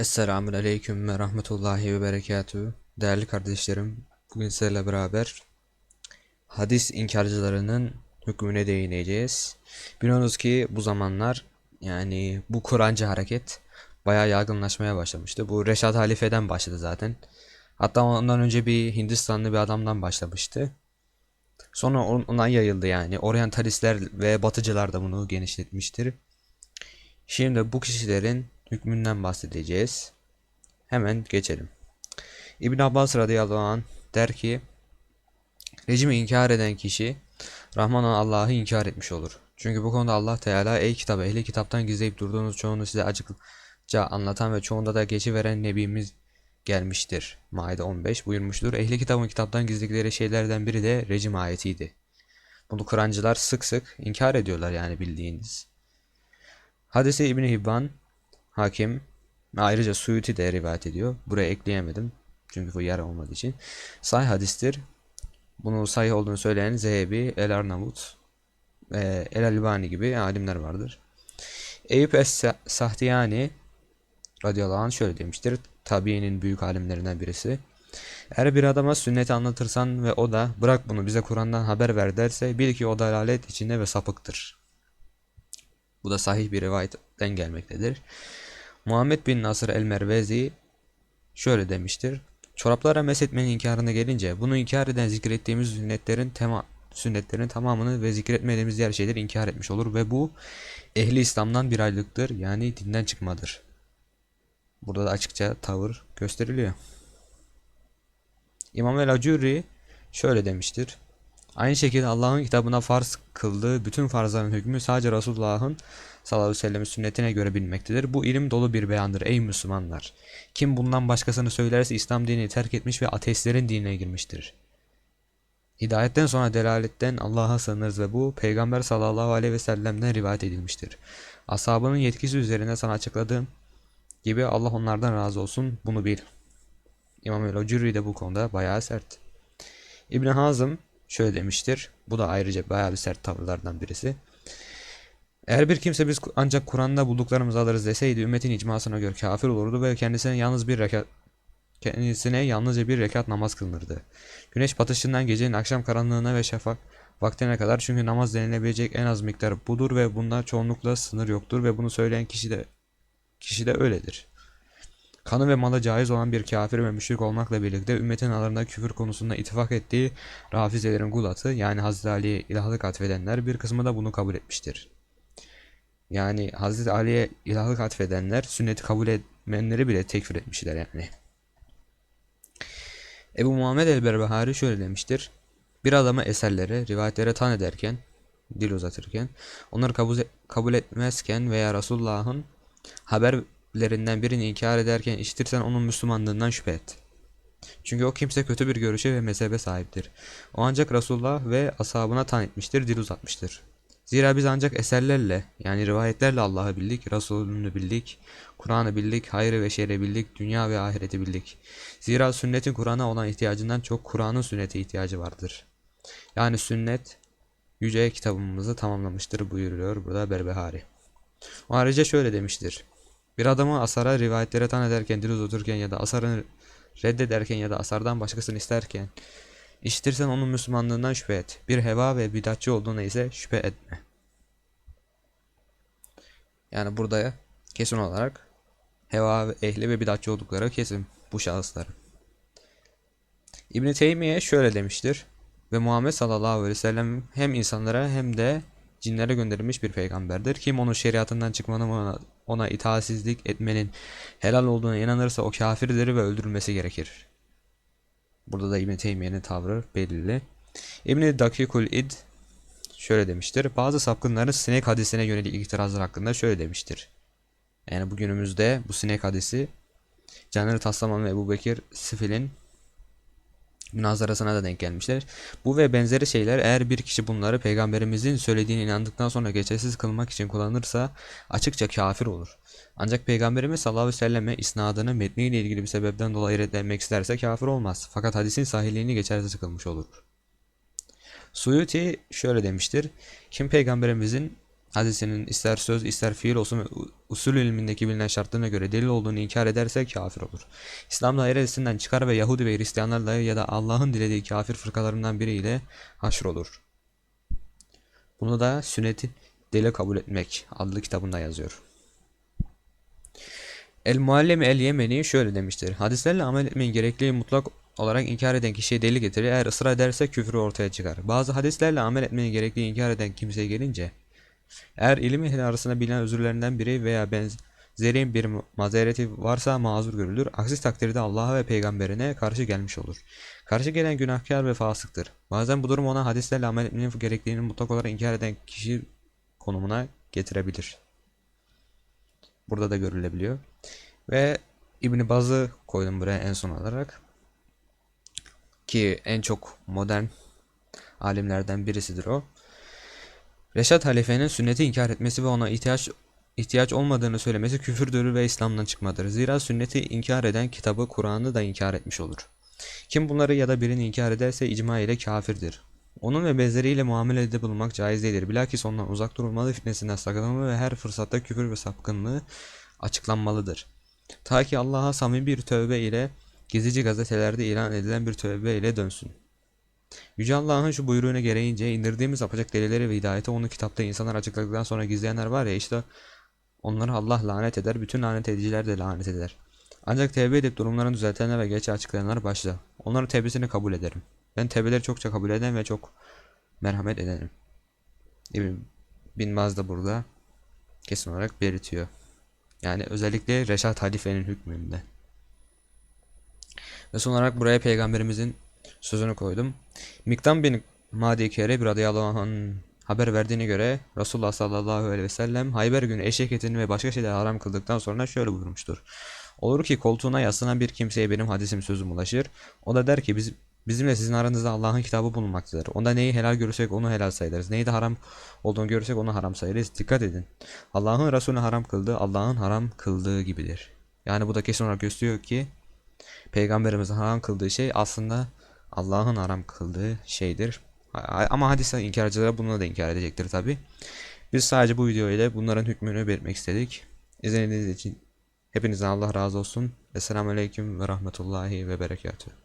Esselamun Aleyküm ve Rahmetullahi ve Berekatühü. Değerli kardeşlerim, bugün sizlerle beraber hadis inkarcılarının hükmüne değineceğiz. Biliyorsunuz ki bu zamanlar yani bu Kur'ancı hareket bayağı yaygınlaşmaya başlamıştı. Bu Reşat Halife'den başladı zaten. Hatta ondan önce bir Hindistanlı bir adamdan başlamıştı. Sonra on- ona yayıldı yani. Oryantalistler ve Batıcılar da bunu genişletmiştir. Şimdi bu kişilerin hükmünden bahsedeceğiz. Hemen geçelim. İbn Abbas radıyallahu anh der ki rejimi inkar eden kişi Rahman Allah'ı inkar etmiş olur. Çünkü bu konuda Allah Teala ey kitap ehli kitaptan gizleyip durduğunuz çoğunu size açıkça anlatan ve çoğunda da geçiveren nebimiz gelmiştir. Maide 15 buyurmuştur. Ehli kitabın kitaptan gizledikleri şeylerden biri de rejim ayetiydi. Bunu Kur'ancılar sık sık inkar ediyorlar yani bildiğiniz. Hadisi İbni Hibban, Hakim, ve ayrıca Suyuti de rivayet ediyor. Buraya ekleyemedim. Çünkü bu yer olmadığı için. Sahih hadistir. Bunu sahih olduğunu söyleyen Zehebi, El Arnavut El Albani gibi alimler vardır. Eyüp Es-Sahtiyani radıyallahu anh şöyle demiştir. Tabiinin büyük alimlerinden birisi. Eğer bir adama sünneti anlatırsan ve o da bırak bunu bize Kur'an'dan haber ver derse bil ki o dalalet içinde ve sapıktır. Bu da sahih bir rivayetten gelmektedir. Muhammed bin Nasır el-Mervezi şöyle demiştir. Çoraplara meshetmenin inkarına gelince bunu inkar eden zikrettiğimiz sünnetlerin tema sünnetlerin tamamını ve zikretmediğimiz diğer şeyleri inkar etmiş olur ve bu ehli İslam'dan bir ayrılıktır yani dinden çıkmadır. Burada da açıkça tavır gösteriliyor. İmam el-Acuri şöyle demiştir. Aynı şekilde Allah'ın kitabına farz kıldığı bütün farzların hükmü sadece Resulullah'ın sallallahu aleyhi ve sellem sünnetine göre bilmektedir. Bu ilim dolu bir beyandır ey Müslümanlar. Kim bundan başkasını söylerse İslam dinini terk etmiş ve ateistlerin dinine girmiştir. Hidayetten sonra delaletten Allah'a sığınırız ve bu Peygamber sallallahu aleyhi ve sellem'den rivayet edilmiştir. Ashabının yetkisi üzerine sana açıkladığım gibi Allah onlardan razı olsun bunu bil. İmam el-Ucuri de bu konuda bayağı sert. İbn Hazım şöyle demiştir. Bu da ayrıca bayağı bir sert tavırlardan birisi. Eğer bir kimse biz ancak Kur'an'da bulduklarımızı alırız deseydi ümmetin icmasına göre kafir olurdu ve kendisine yalnız bir rekat kendisine yalnızca bir rekat namaz kılınırdı. Güneş batışından gecenin akşam karanlığına ve şafak vaktine kadar çünkü namaz denilebilecek en az miktar budur ve bunda çoğunlukla sınır yoktur ve bunu söyleyen kişi de kişi de öyledir. Kanı ve malı caiz olan bir kafir ve müşrik olmakla birlikte ümmetin aralarında küfür konusunda ittifak ettiği Rafizelerin gulatı yani Hazreti Ali'ye ilahlık atfedenler bir kısmı da bunu kabul etmiştir. Yani Hazreti Ali'ye ilahlık atfedenler sünneti kabul etmeyenleri bile tekfir etmişler yani. Ebu Muhammed el-Berbahari şöyle demiştir. Bir adamı eserlere, rivayetlere tan ederken, dil uzatırken, onları kabul, kabul etmezken veya Resulullah'ın haberlerinden birini inkar ederken işitirsen onun Müslümanlığından şüphe et. Çünkü o kimse kötü bir görüşe ve mezhebe sahiptir. O ancak Resulullah ve ashabına tan etmiştir, dil uzatmıştır. Zira biz ancak eserlerle yani rivayetlerle Allah'ı bildik, Resulünü bildik, Kur'an'ı bildik, hayrı ve şerri bildik, dünya ve ahireti bildik. Zira sünnetin Kur'an'a olan ihtiyacından çok Kur'an'ın sünnete ihtiyacı vardır. Yani sünnet yüce kitabımızı tamamlamıştır buyuruyor burada Berbehari. O ayrıca şöyle demiştir. Bir adamı asara rivayetlere tan ederken, dil uzaturken ya da asarını reddederken ya da asardan başkasını isterken İşitirsen onun Müslümanlığından şüphe et. Bir heva ve bidatçı olduğuna ise şüphe etme. Yani burada kesin olarak heva ve ehli ve bidatçı oldukları kesin bu şahısların. İbn Teymiye şöyle demiştir. Ve Muhammed sallallahu aleyhi ve sellem hem insanlara hem de cinlere gönderilmiş bir peygamberdir. Kim onun şeriatından çıkmanın ona, ona itaatsizlik etmenin helal olduğuna inanırsa o kafirdir ve öldürülmesi gerekir. Burada da İbn Teymiye'nin tavrı belirli. İbn Dakikul İd şöyle demiştir. Bazı sapkınların sinek hadisine yönelik itirazlar hakkında şöyle demiştir. Yani bugünümüzde bu sinek hadisi Caner Taslaman ve Ebu Bekir Sifil'in münazarasına da denk gelmişler. Bu ve benzeri şeyler eğer bir kişi bunları peygamberimizin söylediğine inandıktan sonra geçersiz kılmak için kullanırsa açıkça kafir olur. Ancak peygamberimiz sallallahu aleyhi ve selleme isnadını metniyle ilgili bir sebepten dolayı reddetmek isterse kafir olmaz. Fakat hadisin sahihliğini geçersiz kılmış olur. Suyuti şöyle demiştir. Kim peygamberimizin hadisinin ister söz ister fiil olsun usul ilmindeki bilinen şartlarına göre delil olduğunu inkar ederse kafir olur. İslam dairesinden çıkar ve Yahudi ve Hristiyanlarla ya da Allah'ın dilediği kafir fırkalarından biriyle haşr olur. Bunu da Sünneti Deli Kabul Etmek adlı kitabında yazıyor. El Muallem El Yemeni şöyle demiştir. Hadislerle amel etmeyin gerekliliği mutlak olarak inkar eden kişiye deli getirir. Eğer ısrar ederse küfrü ortaya çıkar. Bazı hadislerle amel etmeyin gerekliliği inkar eden kimseye gelince eğer ilim ehli arasında bilinen özürlerinden biri veya benzeri bir mazereti varsa mazur görülür. Aksi takdirde Allah'a ve peygamberine karşı gelmiş olur. Karşı gelen günahkar ve fasıktır. Bazen bu durum ona hadislerle amel etmenin gerekliliğini mutlak olarak inkar eden kişi konumuna getirebilir. Burada da görülebiliyor. Ve İbn Baz'ı koydum buraya en son olarak. Ki en çok modern alimlerden birisidir o. Reşat halifenin sünneti inkar etmesi ve ona ihtiyaç ihtiyaç olmadığını söylemesi küfürdür ve İslam'dan çıkmadır. Zira sünneti inkar eden kitabı Kur'an'ı da inkar etmiş olur. Kim bunları ya da birini inkar ederse icma ile kafirdir. Onun ve benzeriyle muamelede bulunmak caiz değildir. Bilakis ondan uzak durulmalı, fitnesinden sakınılmalı ve her fırsatta küfür ve sapkınlığı açıklanmalıdır. Ta ki Allah'a samimi bir tövbe ile gezici gazetelerde ilan edilen bir tövbe ile dönsün. Yüce Allah'ın şu buyruğuna gereğince indirdiğimiz apacak delilleri ve hidayeti onu kitapta insanlar açıkladıktan sonra gizleyenler var ya işte onları Allah lanet eder, bütün lanet ediciler de lanet eder. Ancak tevbe edip durumlarını düzeltenler ve geç açıklayanlar başta. Onların tevbesini kabul ederim. Ben tevbeleri çokça kabul eden ve çok merhamet edenim. İbn Bin Baz da burada kesin olarak belirtiyor. Yani özellikle Reşat Halife'nin hükmünde. Ve son olarak buraya peygamberimizin sözünü koydum. Miktam bin Madi Kereb radıyallahu anh'ın haber verdiğine göre Resulullah sallallahu aleyhi ve sellem Hayber günü eşek etini ve başka şeyleri haram kıldıktan sonra şöyle buyurmuştur. Olur ki koltuğuna yaslanan bir kimseye benim hadisim sözüm ulaşır. O da der ki biz Bizimle sizin aranızda Allah'ın kitabı bulunmaktadır. Onda neyi helal görürsek onu helal sayarız. Neyi de haram olduğunu görürsek onu haram sayarız. Dikkat edin. Allah'ın Resulü haram kıldığı Allah'ın haram kıldığı gibidir. Yani bu da kesin olarak gösteriyor ki Peygamberimizin haram kıldığı şey aslında Allah'ın haram kıldığı şeydir. Ama hadis inkarcıları bunu da inkar edecektir tabi. Biz sadece bu video ile bunların hükmünü belirtmek istedik. İzlediğiniz için hepinizden Allah razı olsun. Esselamu Aleyküm ve Rahmetullahi ve Berekatuhu.